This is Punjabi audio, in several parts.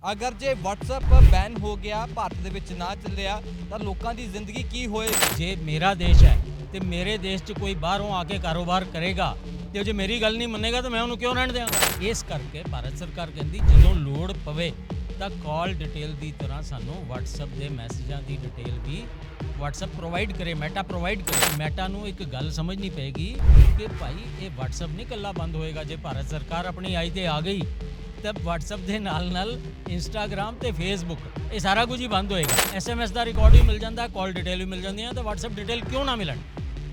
ਅਗਰ ਜੇ WhatsApp ਬੈਨ ਹੋ ਗਿਆ, ਭਾਰਤ ਦੇ ਵਿੱਚ ਨਾ ਚੱਲਿਆ ਤਾਂ ਲੋਕਾਂ ਦੀ ਜ਼ਿੰਦਗੀ ਕੀ ਹੋਏਗੀ? ਜੇ ਮੇਰਾ ਦੇਸ਼ ਹੈ ਤੇ ਮੇਰੇ ਦੇਸ਼ 'ਚ ਕੋਈ ਬਾਹਰੋਂ ਆ ਕੇ ਕਾਰੋਬਾਰ ਕਰੇਗਾ ਤੇ ਉਹ ਜੇ ਮੇਰੀ ਗੱਲ ਨਹੀਂ ਮੰਨੇਗਾ ਤਾਂ ਮੈਂ ਉਹਨੂੰ ਕਿਉਂ ਰਹਿਣ ਦਿਆਂਗਾ ਇਸ ਕਰਕੇ ਭਾਰਤ ਸਰਕਾਰ ਕਹਿੰਦੀ, ਜਦੋਂ ਲੋੜ ਪਵੇ ਤਾਂ ਕਾਲ ਡਿਟੇਲ ਦੀ ਤਰ੍ਹਾਂ ਸਾਨੂੰ WhatsApp ਦੇ ਮੈਸੇਜਾਂ ਦੀ ਡਿਟੇਲ ਵੀ WhatsApp ਪ੍ਰੋਵਾਈਡ ਕਰੇ ਮੈਟਾ ਪ੍ਰੋਵਾਈਡ ਕਰੇ। ਮੈਟਾ ਨੂੰ ਇੱਕ ਗੱਲ ਸਮਝਣੀ ਪਏਗੀ ਕਿ ਭਾਈ, ਇਹ WhatsApp ਨਹੀਂ ਕੱਲਾ ਬੰਦ ਹੋਏਗਾ। ਜੇ ਭਾਰਤ ਸਰਕਾਰ ਆਪਣੀ ਆਈ ਤੇ ਆ ਗਈ ਤਾਂ WhatsApp ਦੇ ਨਾਲ ਨਾਲ Instagram ਤੇ Facebook, ਇਹ ਸਾਰਾ ਕੁਝ ਹੀ ਬੰਦ ਹੋਏਗਾ। SMS ਦਾ ਰਿਕਾਰਡ ਵੀ ਮਿਲ ਜਾਂਦਾ ਕਾਲ ਡਿਟੇਲ ਵੀ ਮਿਲ ਜਾਂਦੀਆਂ ਤਾਂ WhatsApp ਡਿਟੇਲ ਕਿਉਂ ਨਾ ਮਿਲਣ?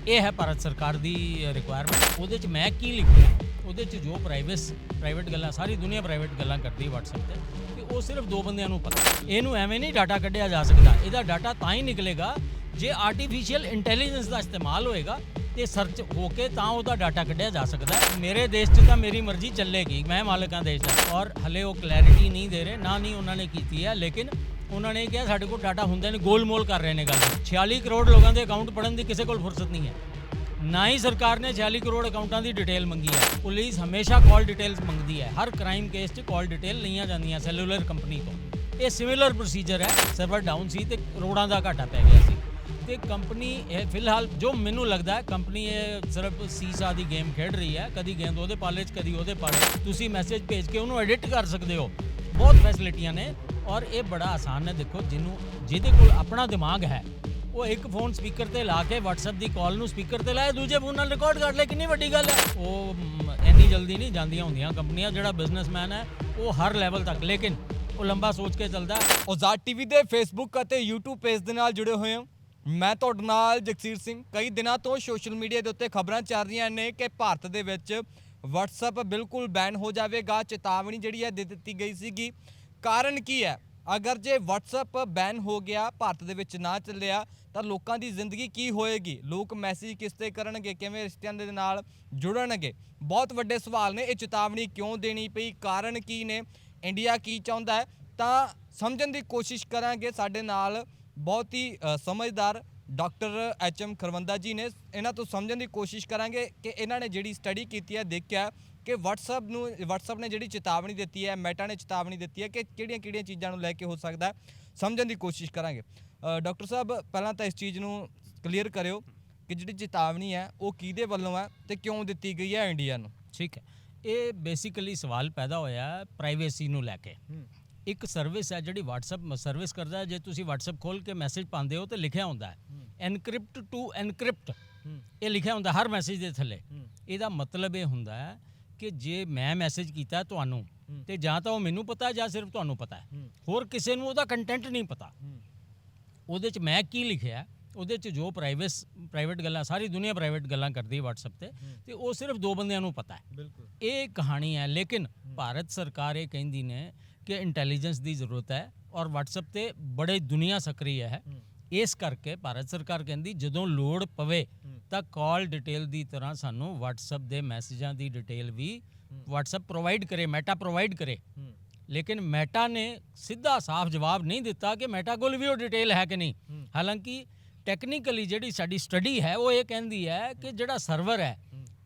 ਇਹ ਹੈ ਭਾਰਤ ਸਰਕਾਰ ਦੀ ਰਿਕੁਆਇਰਮੈਂਟ ਉਹਦੇ 'ਚ ਮੈਂ ਕੀ ਲਿਖਿਆ ਉਹਦੇ 'ਚ ਜੋ ਪ੍ਰਾਈਵੇਸ ਪ੍ਰਾਈਵੇਟ ਗੱਲਾਂ, ਸਾਰੀ ਦੁਨੀਆ ਪ੍ਰਾਈਵੇਟ ਗੱਲਾਂ ਕਰਦੀ WhatsApp ਤੇ ਤੇ ਉਹ ਸਿਰਫ ਦੋ ਬੰਦਿਆਂ ਨੂੰ ਪਤਾ। ਇਹਨੂੰ ਐਵੇਂ ਨਹੀਂ ਡਾਟਾ ਕੱਢਿਆ ਜਾ ਸਕਦਾ। ਇਹਦਾ ਡਾਟਾ ਤਾਂ ਹੀ ਨਿਕਲੇਗਾ, ਜੇ ਆਰਟੀਫੀਸ਼ੀਅਲ ਇੰਟੈਲੀਜੈਂਸ ਦਾ ਇਸਤੇਮਾਲ ਹੋਏਗਾ ਤੇ ਸਰਚ ਹੋ ਕੇ ਤਾਂ ਉਹਦਾ ਡਾਟਾ ਕੱਢਿਆ ਜਾ ਸਕਦਾ ਮੇਰੇ ਦੇਸ਼ 'ਚ ਤਾਂ ਮੇਰੀ ਮਰਜ਼ੀ ਚੱਲੇਗੀ। ਮੈਂ ਮਾਲਕਾਂ ਦੇਸ਼ ਦਾ। ਔਰ ਹਲੇ ਉਹ ਕਲੈਰਿਟੀ ਨਹੀਂ ਦੇ ਰਹੇ, ਨਾ ਨਹੀਂ ਉਹਨਾਂ ਨੇ ਕੀਤੀ ਹੈ। ਲੇਕਿਨ ਉਹਨਾਂ ਨੇ ਕਿਹਾ ਸਾਡੇ ਕੋਲ ਡਾਟਾ ਹੁੰਦੇ ਨੇ, ਗੋਲਮੋਲ ਕਰ ਰਹੇ ਨੇ ਗੱਲ। 46 ਕਰੋੜ ਲੋਕਾਂ ਦੇ ਅਕਾਊਂਟ ਪੜਨ ਦੀ ਕਿਸੇ ਕੋਲ ਫੁਰਸਤ ਨਹੀਂ ਹੈ। ਨਾ ਹੀ ਸਰਕਾਰ ਨੇ 46 ਕਰੋੜ ਅਕਾਊਂਟਾਂ ਦੀ ਡਿਟੇਲ ਮੰਗੀ ਹੈ। ਪੁਲਿਸ ਹਮੇਸ਼ਾ ਕਾਲ ਡਿਟੇਲਸ ਮੰਗਦੀ ਹੈ। ਹਰ ਕ੍ਰਾਈਮ ਕੇਸ 'ਚ ਕਾਲ ਡਿਟੇਲ ਲਈਆਂ ਜਾਂਦੀਆਂ ਸੈਲੂਲਰ ਕੰਪਨੀ ਤੋਂ। ਇਹ ਸਿਮਿਲਰ ਪ੍ਰੋਸੀਜਰ ਹੈ। ਸਰਵਰ ਡਾਊਨ ਸੀ ਤੇ ਕਰੋੜਾਂ ਦਾ ਘਾਟਾ ਪੈ ਗਿਆ ਸੀ। ਤੇ ਕੰਪਨੀ, ਇਹ ਫਿਲਹਾਲ ਜੋ ਮੈਨੂੰ ਲੱਗਦਾ ਹੈ, ਕੰਪਨੀ ਇਹ ਸਿਰਫ ਸੀਸਾ ਦੀ ਗੇਮ ਖੇਡ ਰਹੀ ਹੈ। ਕਦੀ ਗੇਂਦ ਉਹਦੇ ਪਾਲੇ 'ਚ, ਕਦੀ ਉਹਦੇ ਪਾਲੇ ਤੁਸੀਂ ਮੈਸੇਜ ਭੇਜ ਕੇ ਉਹਨੂੰ ਐਡਿਟ ਕਰ ਸਕਦੇ ਹੋ। ਬਹੁਤ ਫੈਸਿਲਿਟੀਆਂ ਨੇ ਔਰ ਇਹ ਬੜਾ ਆਸਾਨ ਹੈ। ਦੇਖੋ, ਜਿਹਨੂੰ, ਜਿਹਦੇ ਕੋਲ ਆਪਣਾ ਦਿਮਾਗ ਹੈ, ਉਹ ਇੱਕ ਫੋਨ ਸਪੀਕਰ ਤੇ ਲਾ ਕੇ WhatsApp ਦੀ ਕਾਲ ਨੂੰ ਸਪੀਕਰ ਤੇ ਲਾਏ ਦੂਜੇ ਫੋਨ ਨਾਲ ਰਿਕਾਰਡ ਕਰ ਲੈ। ਕਿੰਨੀ ਵੱਡੀ ਗੱਲ ਹੈ। ਉਹ ਇੰਨੀ ਜਲਦੀ ਨਹੀਂ ਜਾਂਦੀਆਂ ਹੁੰਦੀਆਂ ਕੰਪਨੀਆਂ। ਜਿਹੜਾ ਬਿਜ਼ਨਸਮੈਨ ਹੈ, ਉਹ ਹਰ ਲੈਵਲ ਤੱਕ। ਲੇਕਿਨ ਉਹ ਲੰਬਾ ਸੋਚ ਕੇ ਚੱਲਦਾ ਹੈ। ਔਜ਼ਾਦ ਟੀਵੀ ਦੇ ਫੇਸਬੁੱਕ ਅਤੇ YouTube ਪੇਜ ਦੇ ਨਾਲ ਜੁੜੇ ਹੋਏ ਹੋ। ਮੈਂ ਤੁਹਾਡੇ ਨਾਲ ਜਗਸੀਰ ਸਿੰਘ, ਕਈ ਦਿਨਾਂ ਤੋਂ ਸੋਸ਼ਲ ਮੀਡੀਆ ਦੇ ਉੱਤੇ ਖਬਰਾਂ ਚੱਲ ਰਹੀਆਂ ਨੇ ਕਿ ਭਾਰਤ ਦੇ ਵਿੱਚ WhatsApp ਬਿਲਕੁਲ ਬੈਨ ਹੋ ਜਾਵੇਗਾ, ਚੇਤਾਵਨੀ ਜਿਹੜੀ ਹੈ ਦੇ ਦਿੱਤੀ ਗਈ ਸੀਗੀ। ਕਾਰਨ ਕੀ ਹੈ? ਅਗਰ ਜੇ WhatsApp ਬੈਨ ਹੋ ਗਿਆ, ਭਾਰਤ ਦੇ ਵਿੱਚ ਨਾ ਚੱਲਿਆ, ਤਾਂ ਲੋਕਾਂ ਦੀ ਜ਼ਿੰਦਗੀ ਕੀ ਹੋਏਗੀ? ਲੋਕ ਮੈਸੇਜ ਕਿਸ ਤੇ ਕਰਨਗੇ? ਕਿਵੇਂ ਰਿਸ਼ਤਿਆਂ ਦੇ ਨਾਲ ਜੁੜਨਗੇ? ਬਹੁਤ ਵੱਡੇ ਸਵਾਲ ਨੇ, ਇਹ ਚੇਤਾਵਨੀ ਕਿਉਂ ਦੇਣੀ ਪਈ? ਕਾਰਨ ਕੀ ਨੇ? ਇੰਡੀਆ ਕੀ ਚਾਹੁੰਦਾ ਹੈ? ਤਾਂ ਸਮਝਣ ਦੀ ਕੋਸ਼ਿਸ਼ ਕਰਾਂਗੇ ਸਾਡੇ ਨਾਲ ਬਹੁਤ ਹੀ ਸਮਝਦਾਰ ਡਾਕਟਰ ਐਚ ਐਮ ਖਰਵੰਦਾ ਜੀ ਨੇ। ਇਹਨਾਂ ਤੋਂ ਸਮਝਣ ਦੀ ਕੋਸ਼ਿਸ਼ ਕਰਾਂਗੇ ਕਿ ਇਹਨਾਂ ਨੇ ਜਿਹੜੀ ਸਟੱਡੀ ਕੀਤੀ ਹੈ ਦੇਖਿਆ ਕਿ WhatsApp ਨੂੰ WhatsApp ਨੇ ਜਿਹੜੀ ਚੇਤਾਵਨੀ ਦਿੱਤੀ ਹੈ ਮੈਟਾ ਨੇ ਚੇਤਾਵਨੀ ਦਿੱਤੀ ਹੈ ਕਿ ਕਿਹੜੀਆਂ-ਕਿਹੜੀਆਂ ਚੀਜ਼ਾਂ ਨੂੰ ਲੈ ਕੇ ਹੋ ਸਕਦਾ ਸਮਝਣ ਦੀ ਕੋਸ਼ਿਸ਼ ਕਰਾਂਗੇ। ਡਾਕਟਰ ਸਾਹਿਬ ਪਹਿਲਾਂ ਤਾਂ ਇਸ ਚੀਜ਼ ਨੂੰ ਕਲੀਅਰ ਕਰਿਓ ਕਿ ਜਿਹੜੀ ਚੇਤਾਵਨੀ ਹੈ ਉਹ ਕਿਹਦੇ ਵੱਲੋਂ ਹੈ ਤੇ ਕਿਉਂ ਦਿੱਤੀ ਗਈ ਹੈ ਇੰਡੀਆ ਨੂੰ? ਠੀਕ ਹੈ। ਇਹ ਬੇਸਿਕਲੀ ਸਵਾਲ ਪੈਦਾ ਹੋਇਆ ਪ੍ਰਾਈਵੇਸੀ ਨੂੰ ਲੈ ਕੇ। ਇੱਕ ਸਰਵਿਸ ਹੈ ਜਿਹੜੀ WhatsApp ਸਰਵਿਸ ਕਰਦਾ ਹੈ। ਜੇ ਤੁਸੀਂ WhatsApp ਖੋਲ ਕੇ ਮੈਸੇਜ ਪਾਉਂਦੇ ਹੋ ਤੇ ਲਿਖਿਆ ਹੁੰਦਾ ਹੈ। ਐਨਕ੍ਰਿਪਟ ਟੂ ਐਨਕ੍ਰਿਪਟ ਇਹ ਲਿਖਿਆ ਹੁੰਦਾ ਹਰ ਮੈਸੇਜ ਦੇ ਥੱਲੇ। ਇਹਦਾ ਮਤਲਬ ਇਹ ਹੁੰਦਾ ਹੈ ਕਿ ਜੇ ਮੈਂ ਮੈਸੇਜ ਕੀਤਾ ਤੁਹਾਨੂੰ ਤੇ ਜਾਂ ਤਾਂ ਉਹ ਮੈਨੂੰ ਪਤਾ ਜਾਂ ਸਿਰਫ ਤੁਹਾਨੂੰ ਪਤਾ ਹੈ। ਹੋਰ ਕਿਸੇ ਨੂੰ ਉਹਦਾ ਕੰਟੈਂਟ ਨਹੀਂ ਪਤਾ। ਉਹਦੇ 'ਚ ਮੈਂ ਕੀ ਲਿਖਿਆ? ਉਹਦੇ 'ਚ ਜੋ ਪ੍ਰਾਈਵੇਸ ਪ੍ਰਾਈਵੇਟ ਗੱਲਾਂ ਸਾਰੀ ਦੁਨੀਆ ਪ੍ਰਾਈਵੇਟ ਗੱਲਾਂ ਕਰਦੀ ਹੈ WhatsApp ਤੇ। ਤੇ ਉਹ ਸਿਰਫ ਦੋ ਬੰਦਿਆਂ ਨੂੰ ਪਤਾ ਹੈ। ਬਿਲਕੁਲ। ਇਹ ਕਹਾਣੀ ਹੈ। ਲੇਕਿਨ ਭਾਰਤ ਸਰਕਾਰ ਇਹ ਕਹਿੰਦੀ ਨੇ ਕਿ ਇੰਟੈਲੀਜੈਂਸ ਦੀ ਜ਼ਰੂਰਤ ਹੈ ਔਰ WhatsApp ਤੇ ਬੜੇ ਦੁਨੀਆ ਸਕਰੀ ਹੈ। ਇਸ ਕਰਕੇ ਭਾਰਤ ਸਰਕਾਰ ਕਹਿੰਦੀ ਜਦੋਂ ਲੋੜ ਪਵੇ ਤਾਂ ਕਾਲ ਡਿਟੇਲ ਦੀ ਤਰ੍ਹਾਂ ਸਾਨੂੰ WhatsApp ਦੇ ਮੈਸੇਜਾਂ ਦੀ ਡਿਟੇਲ ਵੀ WhatsApp ਪ੍ਰੋਵਾਈਡ ਕਰੇ ਮੈਟਾ ਪ੍ਰੋਵਾਈਡ ਕਰੇ। ਲੇਕਿਨ ਮੈਟਾ ਨੇ ਸਿੱਧਾ ਸਾਫ਼ ਜਵਾਬ ਨਹੀਂ ਦਿੱਤਾ ਕਿ ਮੈਟਾ ਕੋਲ ਵੀ ਉਹ ਡਿਟੇਲ ਹੈ ਕਿ ਨਹੀਂ। ਹਾਲਾਂਕਿ ਟੈਕਨੀਕਲੀ ਜਿਹੜੀ ਸਾਡੀ ਸਟੱਡੀ ਹੈ ਉਹ ਇਹ ਕਹਿੰਦੀ ਹੈ ਕਿ ਜਿਹੜਾ ਸਰਵਰ ਹੈ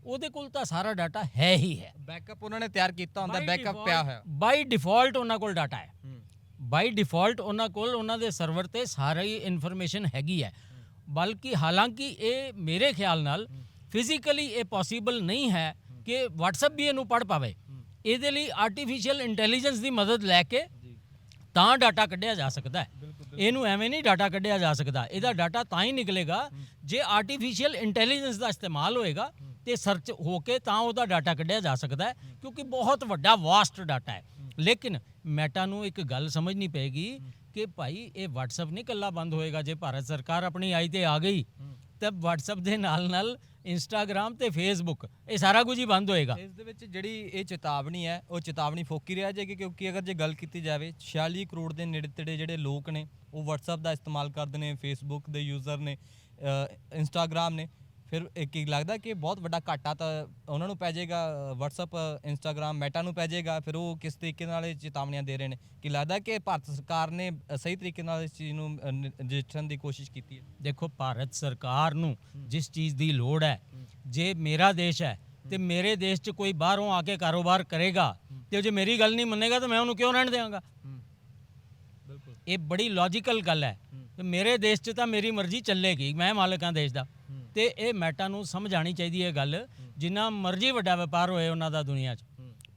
ਉਹਦੇ ਕੋਲ ਤਾਂ ਸਾਰਾ ਡਾਟਾ ਹੈ ਹੀ ਹੈ। ਬੈਕਅਪ ਉਹਨਾਂ ਨੇ ਤਿਆਰ ਕੀਤਾ ਹੁੰਦਾ ਬੈਕਅਪ ਪਿਆ ਹੋਇਆ। ਬਾਈ ਡਿਫਾਲਟ ਉਹਨਾਂ ਕੋਲ ਡਾਟਾ ਹੈ। ਬਾਈ ਡਿਫਾਲਟ ਉਹਨਾਂ ਕੋਲ ਉਹਨਾਂ ਦੇ ਸਰਵਰ ਤੇ ਸਾਰੀ ਇਨਫੋਰਮੇਸ਼ਨ ਹੈਗੀ ਹੈ। ਬਲਕਿ ਹਾਲਾਂਕਿ ਇਹ ਮੇਰੇ ਖਿਆਲ ਨਾਲ ਫਿਜ਼ੀਕਲੀ ਇਹ ਪੋਸੀਬਲ ਨਹੀਂ ਹੈ ਕਿ WhatsApp ਵੀ ਇਹਨੂੰ ਪੜ ਪਾਵੇ। ਇਹਦੇ ਲਈ ਆਰਟੀਫੀਸ਼ੀਅਲ ਇੰਟੈਲੀਜੈਂਸ ਦੀ ਮਦਦ ਲੈ ਕੇ ਤਾਂ ਡਾਟਾ ਕੱਢਿਆ ਜਾ ਸਕਦਾ ਹੈ। ਇਹਨੂੰ ਐਵੇਂ ਨਹੀਂ ਡਾਟਾ ਕੱਢਿਆ ਜਾ ਸਕਦਾ। ਇਹਦਾ ਡਾਟਾ ਤਾਂ ਹੀ ਨਿਕਲੇਗਾ ਜੇ ਆਰਟੀਫੀਸ਼ੀਅਲ ਇੰਟੈਲੀਜੈਂਸ ਦਾ ਇਸਤੇਮਾਲ ਹੋਏਗਾ ਤੇ ਸਰਚ ਹੋ ਕੇ ਤਾਂ ਉਹਦਾ ਡਾਟਾ ਕੱਢਿਆ ਜਾ ਸਕਦਾ ਹੈ ਕਿਉਂਕਿ ਬਹੁਤ ਵੱਡਾ ਵਾਸਟ ਡਾਟਾ ਹੈ। ਲੇਕਿਨ ਮੈਟਾ ਨੂੰ ਇੱਕ ਗੱਲ ਸਮਝਣੀ ਪਏਗੀ ਕਿ ਭਾਈ ਇਹ WhatsApp ਨਹੀਂ ਕੱਲਾ ਬੰਦ ਹੋਏਗਾ ਜੇ ਭਾਰਤ ਸਰਕਾਰ ਆਪਣੀ ਆਈ ਤੇ ਆ ਗਈ ਤਾਂ WhatsApp ਦੇ ਨਾਲ ਨਾਲ Instagram ਤੇ Facebook ਇਹ ਸਾਰਾ ਕੁਝ ਹੀ ਬੰਦ ਹੋਏਗਾ। ਇਸ ਦੇ ਵਿੱਚ ਜਿਹੜੀ ਇਹ ਚੇਤਾਵਨੀ ਹੈ ਉਹ ਚੇਤਾਵਨੀ ਫੋਕੀ ਰਿਹਾ ਜਾਏਗੀ ਕਿਉਂਕਿ ਅਗਰ ਜੇ ਗੱਲ ਕੀਤੀ ਜਾਵੇ 46 ਕਰੋੜ ਦੇ ਨੇੜੇ ਤੇੜੇ ਜਿਹੜੇ ਲੋਕ ਨੇ ਉਹ WhatsApp ਦਾ ਇਸਤੇਮਾਲ ਕਰਦੇ ਨੇ Facebook ਦੇ ਯੂਜ਼ਰ ਨੇ Instagram ਨੇ ਫਿਰ ਕੀ ਲੱਗਦਾ ਕਿ ਬਹੁਤ ਵੱਡਾ ਘਾਟਾ ਤਾਂ ਉਹਨਾਂ ਨੂੰ ਪੈ ਜਾਏਗਾ WhatsApp Instagram ਮੈਟਾ ਨੂੰ ਪੈ ਜਾਏਗਾ ਫਿਰ ਉਹ ਕਿਸ ਤਰੀਕੇ ਨਾਲ ਇਹ ਚੇਤਾਵਨੀਆਂ ਦੇ ਰਹੇ ਨੇ? ਕੀ ਲੱਗਦਾ ਕਿ ਭਾਰਤ ਸਰਕਾਰ ਨੇ ਸਹੀ ਤਰੀਕੇ ਨਾਲ ਇਸ ਚੀਜ਼ ਨੂੰ ਨਜਿੱਠਣ ਦੀ ਕੋਸ਼ਿਸ਼ ਕੀਤੀ ਹੈ? ਦੇਖੋ ਭਾਰਤ ਸਰਕਾਰ ਨੂੰ ਜਿਸ ਚੀਜ਼ ਦੀ ਲੋੜ ਹੈ ਜੇ ਮੇਰਾ ਦੇਸ਼ ਹੈ ਤੇ ਮੇਰੇ ਦੇਸ਼ 'ਚ ਕੋਈ ਬਾਹਰੋਂ ਆ ਕੇ ਕਾਰੋਬਾਰ ਕਰੇਗਾ ਤੇ ਜੇ ਮੇਰੀ ਗੱਲ ਨਹੀਂ ਮੰਨੇਗਾ ਤਾਂ ਮੈਂ ਉਹਨੂੰ ਕਿਉਂ ਰਹਿਣ ਦਿਆਂਗਾ ਬਿਲਕੁਲ। ਇਹ ਬੜੀ ਲੌਜੀਕਲ ਗੱਲ ਹੈ ਮੇਰੇ ਦੇਸ਼ 'ਚ ਤਾਂ ਮੇਰੀ ਮਰਜ਼ੀ ਚੱਲੇਗੀ ਮੈਂ ਮਾਲਕ ਹਾਂ ਦੇਸ਼ ਦਾ। ਤੇ ਇਹ ਮੈਟਾ ਨੂੰ ਸਮਝ ਆਣੀ ਚਾਹੀਦੀ ਹੈ ਗੱਲ ਜਿੰਨਾ ਮਰਜ਼ੀ ਵੱਡਾ ਵਪਾਰ ਹੋਏ ਉਹਨਾਂ ਦਾ ਦੁਨੀਆ 'ਚ।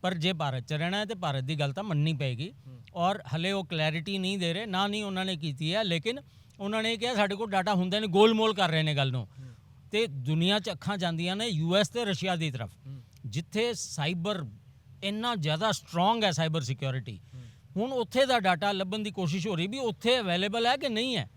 ਪਰ ਜੇ ਭਾਰਤ 'ਚ ਰਹਿਣਾ ਹੈ ਤੇ ਭਾਰਤ ਦੀ ਗੱਲ ਤਾਂ ਮੰਨਣੀ ਪਏਗੀ। ਔਰ ਹਲੇ ਉਹ ਕਲੈਰਿਟੀ ਨਹੀਂ ਦੇ ਰਹੇ ਨਾ ਨਹੀਂ ਉਹਨਾਂ ਨੇ ਕੀਤੀ ਹੈ ਲੇਕਿਨ ਉਹਨਾਂ ਨੇ ਕਿਹਾ ਸਾਡੇ ਕੋਲ ਡਾਟਾ ਹੁੰਦੇ ਨੇ ਗੋਲਮੋਲ ਕਰ ਰਹੇ ਨੇ ਗੱਲ ਨੂੰ। ਤੇ ਦੁਨੀਆ 'ਚ ਅੱਖਾਂ ਜਾਂਦੀਆਂ ਨੇ ਯੂਐਸ ਤੇ ਰਸ਼ੀਆ ਦੀ ਤਰਫ। ਜਿੱਥੇ ਸਾਈਬਰ ਇੰਨਾ ਜ਼ਿਆਦਾ ਸਟਰੋਂਗ ਹੈ ਸਾਈਬਰ ਸਿਕਿਉਰਿਟੀ ਹੁਣ ਉੱਥੇ ਦਾ ਡਾਟਾ ਲੱਭਣ ਦੀ ਕੋਸ਼ਿਸ਼ ਹੋ ਰਹੀ ਵੀ ਉੱਥੇ ਅਵੇਲੇਬਲ ਹੈ ਕਿ ਨਹੀਂ ਹੈ।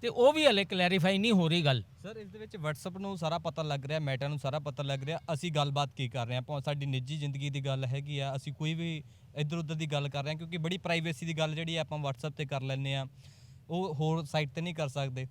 ਤੇ ਉਹ ਵੀ ਹਲੇ ਕਲੈਰੀਫਾਈ ਨਹੀਂ ਹੋ ਰਹੀ ਗੱਲ। ਸਰ, ਇਸ ਦੇ ਵਿੱਚ WhatsApp ਨੂੰ ਸਾਰਾ ਪਤਾ ਲੱਗ ਰਿਹਾ ਮੈਟਾ ਨੂੰ ਸਾਰਾ ਪਤਾ ਲੱਗ ਰਿਹਾ। ਅਸੀਂ ਗੱਲਬਾਤ ਕੀ ਕਰ ਰਹੇ ਹਾਂ? ਭਾਵੇਂ ਸਾਡੀ ਨਿੱਜੀ ਜ਼ਿੰਦਗੀ ਦੀ ਗੱਲ ਹੈਗੀ ਆ, ਅਸੀਂ ਕੋਈ ਵੀ ਇੱਧਰ ਉੱਧਰ ਦੀ ਗੱਲ ਕਰ ਰਹੇ ਹਾਂ, ਕਿਉਂਕਿ ਬੜੀ ਪ੍ਰਾਈਵੇਸੀ ਦੀ ਗੱਲ ਜਿਹੜੀ ਆਪਾਂ WhatsApp ਤੇ ਕਰ ਲੈਂਦੇ ਆ ਉਹ ਹੋਰ ਸਾਈਟ ਤੇ ਨਹੀਂ ਕਰ ਸਕਦੇ।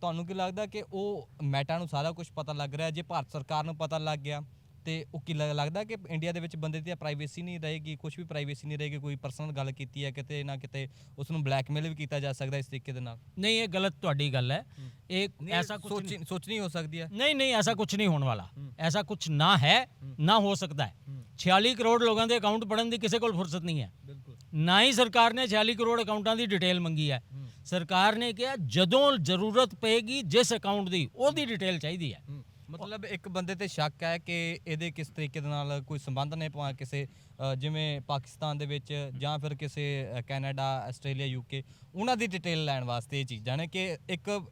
ਤੁਹਾਨੂੰ ਕੀ ਲੱਗਦਾ ਕਿ ਉਹ ਮੈਟਾ ਨੂੰ ਸਾਰਾ ਕੁਝ ਪਤਾ ਲੱਗ ਰਿਹਾ? ਜੇ ਭਾਰਤ ਸਰਕਾਰ ਨੂੰ ਪਤਾ ਲੱਗ ਗਿਆ ਤੇ ਉਹ ਕੀ ਲੱਗ- ਲੱਗਦਾ ਕਿ ਇੰਡੀਆ ਦੇ ਵਿੱਚ ਬੰਦੇ ਦੀ ਪ੍ਰਾਈਵੇਸੀ ਨਹੀਂ ਰਹੇਗੀ ਕੁਝ ਵੀ ਪ੍ਰਾਈਵੇਸੀ ਨਹੀਂ ਰਹੇਗੀ ਕੋਈ ਪਰਸਨਲ ਗੱਲ ਕੀਤੀ ਹੈ ਕਿਤੇ ਨਾ ਕਿਤੇ ਉਸ ਨੂੰ ਬਲੈਕਮੇਲ ਵੀ ਕੀਤਾ ਜਾ ਸਕਦਾ ਇਸ ਤਰੀਕੇ ਦੇ ਨਾਲ? ਨਹੀਂ ਇਹ ਗਲਤ ਤੁਹਾਡੀ ਗੱਲ ਹੈ। ਇਹ ਐਸਾ ਕੁਝ ਸੋਚ ਸੋਚਣੀ ਹੋ ਸਕਦੀ ਹੈ। ਨਹੀਂ ਨਹੀਂ ਐਸਾ ਕੁਝ ਨਹੀਂ ਹੋਣ ਵਾਲਾ। ਐਸਾ ਕੁਝ ਨਾ ਹੈ ਨਾ ਹੋ ਸਕਦਾ ਹੈ। 46 ਕਰੋੜ ਲੋਕਾਂ ਦੇ ਅਕਾਊਂਟ ਪੜਨ ਦੀ ਕਿਸੇ ਕੋਲ ਫੁਰਸਤ ਨਹੀਂ ਹੈ। ਬਿਲਕੁਲ। ਨਾ ਹੀ ਸਰਕਾਰ ਨੇ 46 ਕਰੋੜ ਅਕਾਊਂਟਾਂ ਦੀ ਡਿਟੇਲ ਮੰਗੀ ਹੈ। ਸਰਕਾਰ ਨੇ ਕਿਹਾ ਜਦੋਂ ਜ਼ਰੂਰਤ ਪਏਗੀ ਜਿਸ ਅਕਾਊਂਟ ਦੀ ਉਹਦੀ ਡਿਟੇਲ ਚਾਹੀਦੀ ਹੈ। ਮਤਲਬ ਇੱਕ ਬੰਦੇ ਤੇ ਸ਼ੱਕ ਹੈ ਕਿ ਇਹਦੇ ਕਿਸ ਤਰੀਕੇ ਦੇ ਨਾਲ ਕੋਈ ਸੰਬੰਧ ਨੇ ਭਾਵੇਂ ਕਿਸੇ ਅ, ਜਿਵੇਂ ਪਾਕਿਸਤਾਨ ਦੇ ਵਿੱਚ ਜਾਂ ਫਿਰ ਕਿਸੇ ਅ, ਕੈਨੇਡਾ ਆਸਟ੍ਰੇਲੀਆ ਯੂਕੇ ਉਹਨਾਂ ਦੀ ਡਿਟੇਲ ਲੈਣ ਵਾਸਤੇ ਇਹ ਚੀਜ਼ਾਂ ਨੇ ਕਿ ਇੱਕ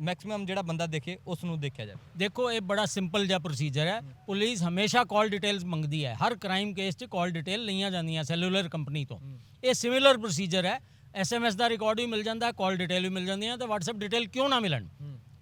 ਮੈਕਸਿਮਮ ਜਿਹੜਾ ਬੰਦਾ ਦੇਖੇ ਉਸ ਨੂੰ ਦੇਖਿਆ ਜਾਵੇ। ਦੇਖੋ ਇਹ ਬੜਾ ਸਿੰਪਲ ਜਿਹਾ ਪ੍ਰੋਸੀਜਰ ਹੈ। ਪੁਲਿਸ ਹਮੇਸ਼ਾ ਕਾਲ ਡਿਟੇਲਸ ਮੰਗਦੀ ਹੈ। ਹਰ ਕ੍ਰਾਈਮ ਕੇਸ 'ਚ ਕਾਲ ਡਿਟੇਲ ਲਈਆਂ ਜਾਂਦੀਆਂ ਸੈਲੂਲਰ ਕੰਪਨੀ ਤੋਂ। ਇਹ ਸਿਮਿਲਰ ਪ੍ਰੋਸੀਜਰ ਹੈ। ਐਸਐਮਐਸ ਦਾ ਰਿਕਾਰਡ ਵੀ ਮਿਲ ਜਾਂਦਾ ਕਾਲ ਡਿਟੇਲ ਵੀ ਮਿਲ ਜਾਂਦੀਆਂ ਤੇ WhatsApp ਡਿਟੇਲ ਕਿਉਂ ਨਾ ਮਿਲਣ?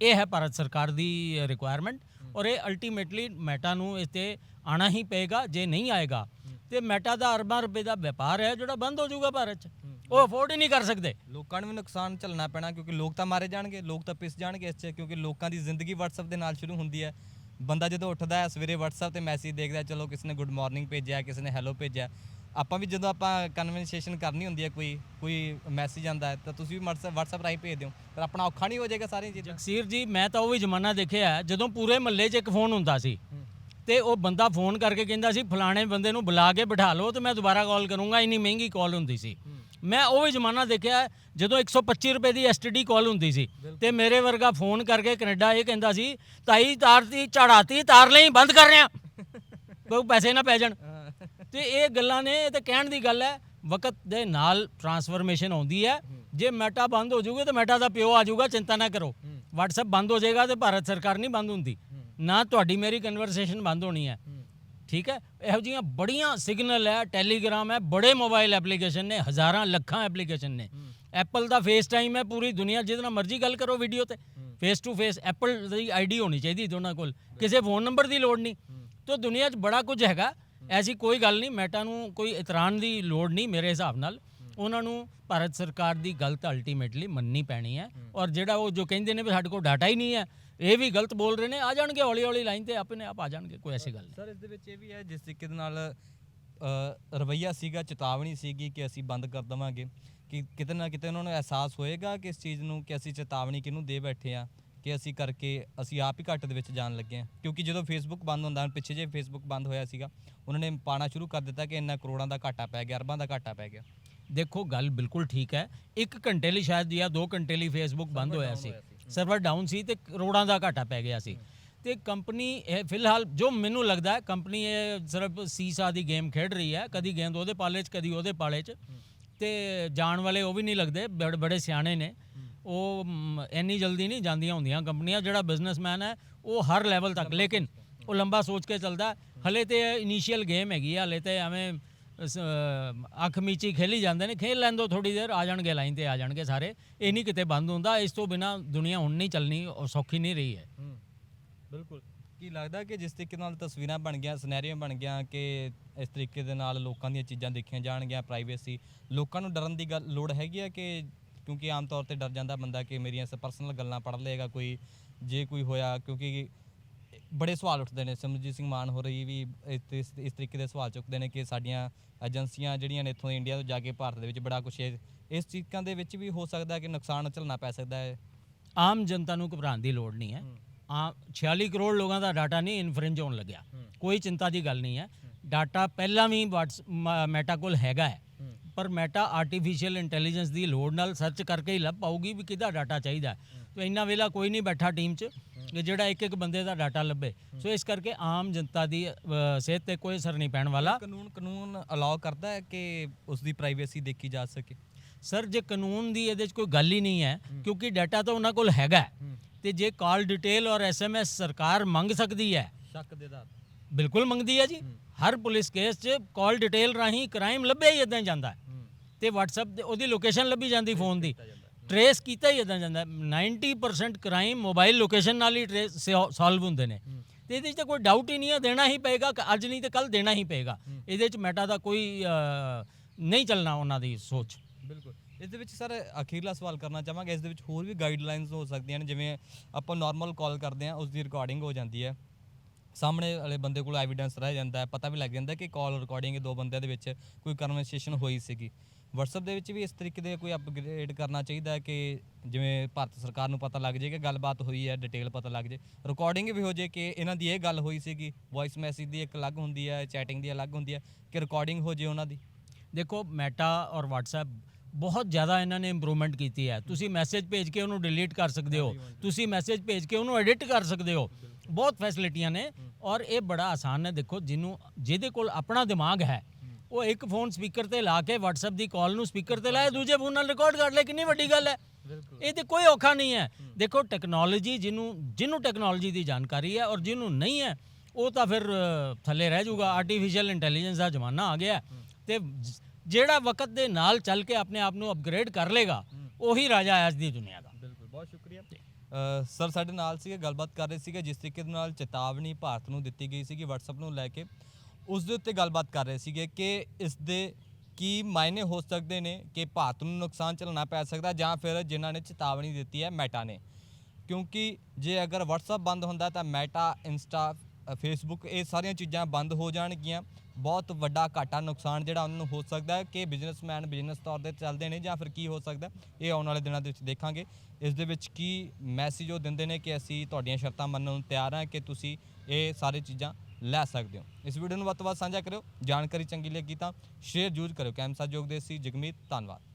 ਇਹ ਹੈ ਭਾਰਤ ਸਰਕਾਰ ਦੀ ਰਿਕੁਆਇਰਮੈਟ ਔਰ ਇਹ ਅਲਟੀਮੇਟਲੀ ਮੈਟਾ ਨੂੰ ਇਸ ਤੇ ਆਣਾ ਹੀ ਪਏਗਾ ਜੇ ਨਹੀਂ ਆਏਗਾ। ਤੇ ਮੈਟਾ ਦਾ ਅਰਬਾਂ ਰੁਪਏ ਦਾ ਵਪਾਰ ਹੈ ਜਿਹੜਾ ਬੰਦ ਹੋ ਜਾਊਗਾ ਭਾਰਤ 'ਚ। ਉਹ ਅਫੋਰਡ ਹੀ ਨਹੀਂ ਕਰ ਸਕਦੇ। ਲੋਕਾਂ ਨੂੰ ਵੀ ਨੁਕਸਾਨ ਝੱਲਣਾ ਪੈਣਾ ਕਿਉਂਕਿ ਲੋਕ ਤਾਂ ਮਾਰੇ ਜਾਣਗੇ ਲੋਕ ਤਾਂ ਪਿਸ ਜਾਣਗੇ ਇਸ 'ਚ ਕਿਉਂਕਿ ਲੋਕਾਂ ਦੀ ਜ਼ਿੰਦਗੀ WhatsApp ਦੇ ਨਾਲ ਸ਼ੁਰੂ ਹੁੰਦੀ ਹੈ। ਬੰਦਾ ਜਦੋਂ ਉੱਠਦਾ ਹੈ ਸਵੇਰੇ WhatsApp ਤੇ ਮੈਸੇਜ ਦੇਖਦਾ ਚਲੋ ਕਿਸੇ ਨੇ ਗੁੱਡ ਮਾਰਨਿੰਗ ਭੇਜਿਆ ਕਿਸੇ ਨੇ ਹੈਲੋ ਭੇਜਿਆ। ਆਪਾਂ ਵੀ ਜਦੋਂ ਆਪਾਂ ਕਨਵਰਸੇਸ਼ਨ ਕਰਨੀ ਹੁੰਦੀ ਹੈ ਕੋਈ ਕੋਈ ਮੈਸੇਜ ਆਂਦਾ ਹੈ ਤਾਂ ਤੁਸੀਂ ਵੀ WhatsApp WhatsApp ਰਾਹੀਂ ਭੇਜ ਦਿਓ। ਪਰ ਆਪਣਾ ਔਖਾ ਨਹੀਂ ਹੋ ਜਾਏਗਾ ਸਾਰੀਆਂ ਚੀਜ਼ਾਂ? ਜਗਸੀਰ ਜੀ ਮੈਂ ਤਾਂ ਉਹ ਵੀ ਜ਼ਮਾਨਾ ਦੇਖਿਆ ਜਦੋਂ ਪੂਰੇ ਮਹੱਲੇ 'ਚ ਇੱਕ ਫੋਨ ਹੁੰਦਾ ਸੀ ਤੇ ਉਹ ਬੰਦਾ ਫੋਨ ਕਰਕੇ ਕਹਿੰਦਾ ਸੀ ਫਲਾਣੇ ਬੰਦੇ ਨੂੰ ਬੁਲਾ ਕੇ ਬਿਠਾ ਲਓ ਤੇ ਮੈਂ ਦੁਬਾਰਾ ਕਾਲ ਕਰੂੰਗਾ। ਇੰਨੀ ਮਹਿੰਗੀ ਕਾਲ ਹੁੰਦੀ ਸੀ। ਮੈਂ ਉਹ ਵੀ ਜ਼ਮਾਨਾ ਦੇਖਿਆ ਜਦੋਂ 125 ਰੁਪਏ ਦੀ ਐਸਟੀਡੀ ਕਾਲ ਹੁੰਦੀ ਸੀ ਤੇ ਮੇਰੇ ਵਰਗਾ ਫੋਨ ਕਰਕੇ ਕੈਨੇਡਾ ਇਹ ਕਹਿੰਦਾ ਸੀ ਤਾਈ ਤਾਰਤੀ ਚੜਾਤੀ ਤਾਰ ਲਈ ਬੰਦ ਕਰ ਰਿਆ ਕੋਈ ਪੈਸੇ ਨਾ ਪੈ ਜਾਣ। ਤੇ ਇਹ ਗੱਲਾਂ ਨੇ ਇਹ ਤੇ ਕਹਿਣ ਦੀ ਗੱਲ ਹੈ ਵਕਤ ਦੇ ਨਾਲ ਟਰਾਂਸਫਰਮੇਸ਼ਨ ਆਉਂਦੀ ਹੈ। ਜੇ ਮੈਟਾ ਬੰਦ ਹੋ ਜਾਊਗਾ ਤਾਂ ਮੈਟਾ ਦਾ ਪਿਓ ਆ ਜਾਊਗਾ ਚਿੰਤਾ ਨਾ ਕਰੋ। WhatsApp ਬੰਦ ਹੋ ਜਾਏਗਾ ਤੇ ਭਾਰਤ ਸਰਕਾਰ ਨਹੀਂ ਬੰਦ ਹੁੰਦੀ। ਨਾ ਤੁਹਾਡੀ ਮੇਰੀ ਕਨਵਰਸੇਸ਼ਨ ਬੰਦ ਹੋਣੀ ਹੈ। ਠੀਕ ਹੈ? ਇਹੋ ਜਿਹੀਆਂ ਬੜੀਆਂ ਸਿਗਨਲ ਹੈ ਟੈਲੀਗ੍ਰਾਮ ਹੈ ਬੜੇ ਮੋਬਾਈਲ ਐਪਲੀਕੇਸ਼ਨ ਨੇ ਹਜ਼ਾਰਾਂ ਲੱਖਾਂ ਐਪਲੀਕੇਸ਼ਨ ਨੇ। ਐਪਲ ਦਾ ਫੇਸ ਟਾਈਮ ਹੈ ਪੂਰੀ ਦੁਨੀਆ ਜਿਹਦੇ ਨਾਲ ਮਰਜ਼ੀ ਗੱਲ ਕਰੋ ਵੀਡੀਓ ਤੇ। ਫੇਸ ਟੂ ਫੇਸ ਐਪਲ ਦੀ ਆਈਡੀ ਹੋਣੀ ਚਾਹੀਦੀ ਦੋਨਾਂ ਕੋਲ। ਕਿਸੇ ਫੋਨ ਨੰਬਰ ਦੀ ਲੋੜ ਨਹੀਂ। ਤੋ ਦੁਨੀਆ 'ਚ ਬੜਾ ਕੁਝ ਹੈਗਾ। ਐਸੀ ਕੋਈ ਗੱਲ ਨਹੀਂ ਮੈਟਾ ਨੂੰ ਕੋਈ ਇਤਰਾਨ ਦੀ ਲੋੜ ਨਹੀਂ ਮੇਰੇ ਹਿਸਾਬ ਨਾਲ। ਉਹਨਾਂ ਨੂੰ ਭਾਰਤ ਸਰਕਾਰ ਦੀ ਗਲਤ ਅਲਟੀਮੇਟਲੀ ਮੰਨਣੀ ਪੈਣੀ ਹੈ। ਔਰ ਜਿਹੜਾ ਉਹ ਜੋ ਕਹਿੰਦੇ ਨੇ ਵੀ ਸਾਡੇ ਕੋਲ ਡਾਟਾ ਹੀ ਨਹੀਂ ਹੈ ਇਹ ਵੀ ਗਲਤ ਬੋਲ ਰਹੇ ਨੇ ਆ ਜਾਣਗੇ ਹੌਲੀ ਹੌਲੀ ਲਾਈਨ ਤੇ ਆਪਣੇ ਆਪ ਆ ਜਾਣਗੇ ਕੋਈ ਐਸੀ ਗੱਲ ਨਹੀਂ। ਸਰ ਇਸ ਦੇ ਵਿੱਚ ਇਹ ਵੀ ਹੈ ਜਿਸ ਤਰੀਕੇ ਦੇ ਨਾਲ ਅ, ਰਵੱਈਆ ਸੀਗਾ ਚੇਤਾਵਨੀ ਸੀਗੀ ਕਿ ਅਸੀਂ ਬੰਦ ਕਰ ਦਵਾਂਗੇ ਕਿ ਕਿਤੇ ਨਾ ਕਿਤੇ ਉਹਨਾਂ ਨੂੰ ਅਹਿਸਾਸ ਹੋਏਗਾ ਕਿ ਇਸ ਚੀਜ਼ ਨੂੰ ਕਿ ਅਸੀਂ ਚੇਤਾਵਨੀ ਕਿਹਨੂੰ ਦੇ ਬੈਠੇ ਆ ਕਿ ਅਸੀਂ ਕਰਕੇ ਅਸੀਂ ਆਪ ਹੀ ਘੱਟ ਦੇ ਵਿੱਚ ਜਾਣ ਲੱਗੇ ਆ ਕਿਉਂਕਿ ਜਦੋਂ ਫੇਸਬੁੱਕ ਬੰਦ ਹੁੰਦਾ ਹੁਣ ਪਿੱਛੇ ਜੇ ਫੇਸਬੁੱਕ ਬੰਦ ਹੋਇਆ ਸੀਗਾ ਉਹਨਾਂ ਨੇ ਪਾਣਾ ਸ਼ੁਰੂ ਕਰ ਦਿੱਤਾ ਕਿ ਇੰਨਾ ਕਰੋੜਾਂ ਦਾ ਘਾਟਾ ਪੈ ਗਿਆ ਅਰਬਾਂ ਦਾ ਘਾਟਾ ਪੈ ਗਿਆ। ਦੇਖੋ ਗੱਲ ਬਿਲਕੁਲ ਠੀਕ ਹੈ। ਇੱਕ ਘੰਟੇ ਲਈ ਸ਼ਾਇਦ ਜਾਂ 2 ਘੰਟੇ ਲਈ ਫੇਸਬੁੱਕ ਬੰਦ ਹੋਇਆ ਸੀ। ਸਰਵਰ ਡਾਊਨ ਸੀ ਤੇ ਕਰੋੜਾਂ ਦਾ ਘਾਟਾ ਪੈ ਗਿਆ ਸੀ। ਤੇ ਕੰਪਨੀ ਇਹ ਫਿਲਹਾਲ ਜੋ ਮੈਨੂੰ ਲੱਗਦਾ ਹੈ ਕੰਪਨੀ ਇਹ ਸਿਰਫ ਸੀਸਾ ਦੀ ਗੇਮ ਖੇਡ ਰਹੀ ਹੈ। ਕਦੀ ਗੇਂਦ ਉਹਦੇ ਪਾਲੇ 'ਚ ਕਦੀ ਉਹਦੇ ਪਾਲੇ 'ਚ। ਤੇ ਜਾਣ ਵਾਲੇ ਉਹ ਵੀ ਨਹੀਂ ਲੱਗਦੇ ਬੜੇ ਬੜੇ ਸਿਆਣੇ ਨੇ। ਉਹ ਇੰਨੀ ਜਲਦੀ ਨਹੀਂ ਜਾਂਦੀਆਂ ਹੁੰਦੀਆਂ ਕੰਪਨੀਆਂ ਜਿਹੜਾ ਬਿਜ਼ਨਸਮੈਨ ਹੈ ਉਹ ਹਰ ਲੈਵਲ ਤੱਕ ਲੇਕਿਨ ਉਹ ਲੰਬਾ ਸੋਚ ਕੇ ਚੱਲਦਾ। ਹਲੇ ਤੇ ਇਨੀਸ਼ੀਅਲ ਗੇਮ ਹੈਗੀ ਆ ਹਲੇ ਤੇ ਐਵੇਂ ਅੱਖ ਮੀਚੀ ਖੇਲੀ ਜਾਂਦੇ ਨੇ ਖੇਲ ਲੈਣ ਦੋ ਥੋੜੀ ਦੇਰ ਆ ਜਾਣਗੇ ਲਾਈਨ ਤੇ ਆ ਜਾਣਗੇ ਸਾਰੇ। ਇਹ ਨਹੀਂ ਕਿਤੇ ਬੰਦ ਹੁੰਦਾ ਇਸ ਤੋਂ ਬਿਨਾ ਦੁਨੀਆ ਹੁਣ ਨਹੀਂ ਚੱਲਣੀ ਸੌਖੀ ਨਹੀਂ ਰਹੀ ਹੈ। ਬਿਲਕੁਲ। ਕੀ ਲੱਗਦਾ ਕਿ ਜਿਸ ਤਰੀਕੇ ਨਾਲ ਤਸਵੀਰਾਂ ਬਣ ਗਿਆ ਸਿਨੈਰੀਓ ਬਣ ਗਿਆ ਕਿ ਇਸ ਤਰੀਕੇ ਦੇ ਨਾਲ ਲੋਕਾਂ ਦੀਆਂ ਚੀਜ਼ਾਂ ਦੇਖੀਆਂ ਜਾਣਗੀਆਂ ਪ੍ਰਾਈਵੇਸੀ ਲੋਕਾਂ ਨੂੰ ਡਰਨ ਦੀ ਗੱਲ ਲੋੜ ਹੈਗੀ ਆ ਕਿ ਕਿਉਂਕਿ ਆਮ ਤੌਰ ਤੇ ਡਰ ਜਾਂਦਾ ਬੰਦਾ ਕਿ ਮੇਰੀਆਂ ਪਰਸਨਲ ਗੱਲਾਂ ਪੜ੍ਹ ਲਏਗਾ ਕੋਈ ਜੇ ਕੋਈ ਹੋਇਆ ਕਿਉਂਕਿ ਬੜੇ ਸਵਾਲ ਉੱਠਦੇ ਨੇ। ਸਿਮਰਜੀਤ ਸਿੰਘ ਮਾਨ ਹੋ ਰਹੀ ਵੀ ਇਸ ਇਸ ਇਸ ਤਰੀਕੇ ਦੇ ਸਵਾਲ ਚੁੱਕਦੇ ਨੇ ਕਿ ਸਾਡੀਆਂ ਏਜੰਸੀਆਂ ਜਿਹੜੀਆਂ ਨੇ ਇੱਥੋਂ ਇੰਡੀਆ ਤੋਂ ਜਾ ਕੇ ਭਾਰਤ ਦੇ ਵਿੱਚ ਬੜਾ ਕੁਝ ਇਸ ਚੀਜ਼ਾਂ ਦੇ ਵਿੱਚ ਵੀ ਹੋ ਸਕਦਾ ਕਿ ਨੁਕਸਾਨ ਝੱਲਣਾ ਪੈ ਸਕਦਾ ਹੈ? ਆਮ ਜਨਤਾ ਨੂੰ ਘਬਰਾਉਣ ਦੀ ਲੋੜ ਨਹੀਂ ਹੈ। ਆ 46 ਕਰੋੜ ਲੋਕਾਂ ਦਾ ਡਾਟਾ ਨਹੀਂ ਇਨਫ੍ਰਿੰਜ ਹੋਣ ਲੱਗਿਆ। ਕੋਈ ਚਿੰਤਾ ਦੀ ਗੱਲ ਨਹੀਂ ਹੈ। ਡਾਟਾ ਪਹਿਲਾਂ ਵੀ ਮੈਟਾ ਕੋਲ ਹੈਗਾ ਹੈ। ਪਰ ਮੈਟਾ ਆਰਟੀਫੀਸ਼ੀਅਲ ਇੰਟੈਲੀਜੈਂਸ ਦੀ ਲੋੜ ਨਾਲ ਸਰਚ ਕਰਕੇ ਹੀ ਲੱਭ ਪਾਊਗੀ ਵੀ ਕਿਹਦਾ ਡਾਟਾ ਚਾਹੀਦਾ। ਤੇ ਇੰਨਾ ਵੇਲਾ ਕੋਈ ਨਹੀਂ ਬੈਠਾ ਟੀਮ 'ਚ ਕਿ ਜਿਹੜਾ ਇੱਕ ਇੱਕ ਬੰਦੇ ਦਾ ਡਾਟਾ ਲੱਭੇ। ਸੋ ਇਸ ਕਰਕੇ ਆਮ ਜਨਤਾ ਦੀ ਅ, ਸਿਹਤ ਤੇ ਕੋਈ ਅਸਰ ਨਹੀਂ ਪੈਣ ਵਾਲਾ। ਕਾਨੂੰਨ ਕਾਨੂੰਨ ਅਲਾਉ ਕਰਦਾ ਹੈ ਕਿ ਉਸ ਦੀ ਪ੍ਰਾਈਵੇਸੀ ਦੇਖੀ ਜਾ ਸਕੇ? ਸਰ ਜੇ ਕਾਨੂੰਨ ਦੀ ਇਹਦੇ 'ਚ ਕੋਈ ਗੱਲ ਹੀ ਨਹੀਂ ਹੈ ਕਿਉਂਕਿ ਡਾਟਾ ਤਾਂ ਉਹਨਾਂ ਕੋਲ ਹੈਗਾ ਹੈ। ਤੇ ਜੇ ਕਾਲ ਡਿਟੇਲ ਔਰ ਐਸਐਮਐਸ ਸਰਕਾਰ ਮੰਗ ਸਕਦੀ ਹੈ। ਸ਼ੱਕ ਦੇ ਆਧਾਰ ਬਿਲਕੁਲ ਮੰਗਦੀ ਹੈ ਜੀ। ਹਰ ਪੁਲਿਸ ਕੇਸ 'ਚ ਕਾਲ ਡਿਟੇਲ ਰਾਹੀਂ ਕ੍ਰਾਈਮ ਲੱਭਿਆ ਹੀ ਇਦਾਂ ਜਾਂਦਾ ਹੈ। ਤੇ WhatsApp ਤੇ ਉਹਦੀ ਲੋਕੇਸ਼ਨ ਲੱਭੀ ਜਾਂਦੀ ਫੋਨ ਦੀ। ਟਰੇਸ ਕੀਤਾ ਹੀ ਇਦਾਂ ਜਾਂਦਾ। ਹੈ। 90% ਕ੍ਰਾਈਮ ਮੋਬਾਈਲ ਲੋਕੇਸ਼ਨ ਨਾਲ ਹੀ ਟਰੇਸ ਸੋਲਵ ਹੁੰਦੇ ਨੇ। ਤੇ ਇਹਦੇ 'ਚ ਤਾਂ ਕੋਈ ਡਾਊਟ ਹੀ ਨਹੀਂ ਹੈ ਦੇਣਾ ਹੀ ਪਏਗਾ ਅੱਜ ਨਹੀਂ ਤੇ ਕੱਲ ਦੇਣਾ ਹੀ ਪਏਗਾ। ਇਹਦੇ 'ਚ ਮੈਟਾ ਦਾ ਕੋਈ ਨਹੀਂ ਚੱਲਣਾ ਉਹਨਾਂ ਦੀ ਸੋਚ। ਬਿਲਕੁਲ। ਇਸ ਦੇ ਵਿੱਚ ਸਰ ਅਖੀਰਲਾ ਸਵਾਲ ਕਰਨਾ ਚਾਹਾਂਗੇ ਇਸ ਦੇ ਵਿੱਚ ਹੋਰ ਵੀ ਗਾਈਡਲਾਈਨਸ ਹੋ ਸਕਦੀਆਂ ਨੇ ਜਿਵੇਂ ਆਪਾਂ ਨਾਰਮਲ ਕਾਲ ਕਰਦੇ ਹਾਂ ਉਸ ਦੀ ਰਿਕਾਰਡਿੰਗ ਹੋ ਜਾਂਦੀ ਹੈ। ਸਾਹਮਣੇ ਵਾਲੇ ਬੰਦੇ ਕੋਲ ਐਵੀਡੈਂਸ ਰਹਿ ਜਾਂਦਾ ਹੈ ਪਤਾ ਵੀ ਲੱਗ ਜਾਂਦਾ ਕਿ ਕਾਲ ਰਿਕਾਰਡਿੰਗ ਦੋ ਬੰਦਿਆਂ ਦੇ ਵਿੱਚ ਕੋਈ ਕਨਵਰਸੇਸ਼ਨ ਹੋਈ ਸੀਗੀ। WhatsApp ਦੇ ਵਿੱਚ ਵੀ ਇਸ ਤਰੀਕੇ ਦੇ ਕੋਈ ਅਪਗ੍ਰੇਡ ਕਰਨਾ ਚਾਹੀਦਾ ਹੈ ਕਿ ਜਿਵੇਂ ਭਾਰਤ ਸਰਕਾਰ ਨੂੰ ਪਤਾ ਲੱਗ ਜੇ ਕਿ ਗੱਲਬਾਤ ਹੋਈ ਹੈ ਡਿਟੇਲ ਪਤਾ ਲੱਗ ਜੇ ਰਿਕਾਰਡਿੰਗ ਵੀ ਹੋ ਜੇ ਕਿ ਇਹਨਾਂ ਦੀ ਇਹ ਗੱਲ ਹੋਈ ਸੀਗੀ ਵੌਇਸ ਮੈਸੇਜ ਦੀ ਇੱਕ ਅਲੱਗ ਹੁੰਦੀ ਹੈ ਚੈਟਿੰਗ ਦੀ ਅਲੱਗ ਹੁੰਦੀ ਹੈ ਕਿ ਰਿਕਾਰਡਿੰਗ ਹੋ ਜੇ ਉਹਨਾਂ ਦੀ? ਦੇਖੋ ਮੈਟਾ ਔਰ WhatsApp ਬਹੁਤ ਜ਼ਿਆਦਾ ਇਹਨਾਂ ਨੇ ਇੰਪਰੂਵਮੈਂਟ ਕੀਤੀ ਹੈ। ਤੁਸੀਂ ਮੈਸੇਜ ਭੇਜ ਕੇ ਉਹਨੂੰ ਡਿਲੀਟ ਕਰ ਸਕਦੇ ਹੋ। ਤੁਸੀਂ ਮੈਸੇਜ ਭੇਜ ਕੇ ਉਹਨੂੰ ਐਡਿਟ ਕਰ ਸਕਦੇ ਹੋ। ਬਹੁਤ ਫੈਸਿਲਿਟੀਆਂ ਨੇ ਔਰ ਇਹ ਬੜਾ ਆਸਾਨ ਹੈ। ਦੇਖੋ ਜਿਹਨੂੰ ਜਿਹਦੇ ਕੋਲ ਆਪਣਾ ਦਿਮਾਗ ਹੈ ਉਹ ਇੱਕ ਫੋਨ ਸਪੀਕਰ ਤੇ ਲਾ ਕੇ WhatsApp ਦੀ ਕਾਲ ਨੂੰ ਸਪੀਕਰ ਤੇ ਲਾਏ ਦੂਜੇ ਫੋਨ ਨਾਲ ਰਿਕਾਰਡ ਕਰ ਲੈ ਕਿੰਨੀ ਵੱਡੀ ਗੱਲ ਹੈ। ਇਹ ਤੇ ਕੋਈ ਔਖਾ ਨਹੀਂ ਹੈ। ਦੇਖੋ ਟੈਕਨੋਲੋਜੀ ਜਿਹਨੂੰ ਜਿਹਨੂੰ ਟੈਕਨੋਲੋਜੀ ਦੀ ਜਾਣਕਾਰੀ ਹੈ ਔਰ ਜਿਹਨੂੰ ਨਹੀਂ ਹੈ ਉਹ ਤਾਂ ਫਿਰ ਥੱਲੇ ਰਹਿ ਜਾਊਗਾ। ਆਰਟੀਫੀਸ਼ੀਅਲ ਇੰਟੈਲੀਜੈਂਸ ਦਾ ਜ਼ਮਾਨਾ ਆ ਗਿਆ ਤੇ ਜਿਹੜਾ ਵਕਤ ਦੇ ਨਾਲ ਚੱਲ ਕੇ ਆਪਣੇ ਆਪ ਨੂੰ ਅਪਗ੍ਰੇਡ ਕਰ ਲੇਗਾ ਉਹੀ ਰਾਜਾ ਹੈ ਅੱਜ ਦੀ ਦੁਨੀਆ ਦਾ। ਬਿਲਕੁਲ ਬਹੁਤ ਸ਼ੁਕਰੀਆ। ਸਰ ਸਾਡੇ ਨਾਲ ਸੀਗੇ ਗੱਲਬਾਤ ਕਰ ਰਹੇ ਸੀਗੇ ਜਿਸ ਤਰੀਕੇ ਦੇ ਨਾਲ ਚੇਤਾਵਨੀ ਭਾਰਤ ਨੂੰ ਦਿੱਤੀ ਗਈ ਸੀਗੀ WhatsApp ਨੂੰ ਲੈ ਕੇ। ਉਸ ਦੇ ਉੱਤੇ ਗੱਲਬਾਤ ਕਰ ਰਹੇ ਸੀਗੇ ਕਿ ਇਸ ਦੇ ਕੀ ਮਾਇਨੇ ਹੋ ਸਕਦੇ ਨੇ ਕਿ ਭਾਰਤ ਨੂੰ ਨੁਕਸਾਨ ਝੱਲਣਾ ਪੈ ਸਕਦਾ ਜਾਂ ਫਿਰ ਜਿਨ੍ਹਾਂ ਨੇ ਚੇਤਾਵਨੀ ਦਿੱਤੀ ਹੈ ਮੈਟਾ ਨੇ। ਕਿਉਂਕਿ ਜੇ ਅਗਰ WhatsApp ਬੰਦ ਹੁੰਦਾ ਤਾਂ ਮੈਟਾ, ਇੰਸਟਾ ਫੇਸਬੁੱਕ ਇਹ ਸਾਰੀਆਂ ਚੀਜ਼ਾਂ ਬੰਦ ਹੋ ਜਾਣਗੀਆਂ। ਬਹੁਤ ਵੱਡਾ ਘਾਟਾ ਨੁਕਸਾਨ ਜਿਹੜਾ ਉਹਨਾਂ ਨੂੰ ਹੋ ਸਕਦਾ ਹੈ ਕਿ ਬਿਜ਼ਨਸਮੈਨ ਬਿਜ਼ਨਸ ਤੌਰ ਤੇ ਚੱਲਦੇ ਨੇ ਜਾਂ ਫਿਰ ਕੀ ਹੋ ਸਕਦਾ ਇਹ ਆਉਣ ਵਾਲੇ ਦਿਨਾਂ ਦੇ ਵਿੱਚ ਦੇਖਾਂਗੇ। ਇਸ ਦੇ ਵਿੱਚ ਕੀ ਮੈਸੇਜ ਉਹ ਦਿੰਦੇ ਨੇ ਕਿ ਅਸੀਂ ਤੁਹਾਡੀਆਂ ਸ਼ਰਤਾਂ ਮੰਨਣ ਨੂੰ ਤਿਆਰ ਹਾਂ ਕਿ ਤੁਸੀਂ ਇਹ ਸਾਰੇ ਚੀਜ਼ਾਂ ਲੈ ਸਕਦੇ ਹੋ। ਇਸ ਵੀਡੀਓ ਨੂੰ ਵੱਧ ਤੋਂ ਵੱਧ ਸਾਂਝਾ ਕਰਿਓ। ਜਾਣਕਾਰੀ ਚੰਗੀ ਲੱਗੀ ਤਾਂ ਸ਼ੇਅਰ ਜ਼ਰੂਰ ਕਰਿਓ। ਕੈਮ ਜੋਗ ਦੇ ਸੀ ਜਗਮੀਤ। ਧੰਨਵਾਦ।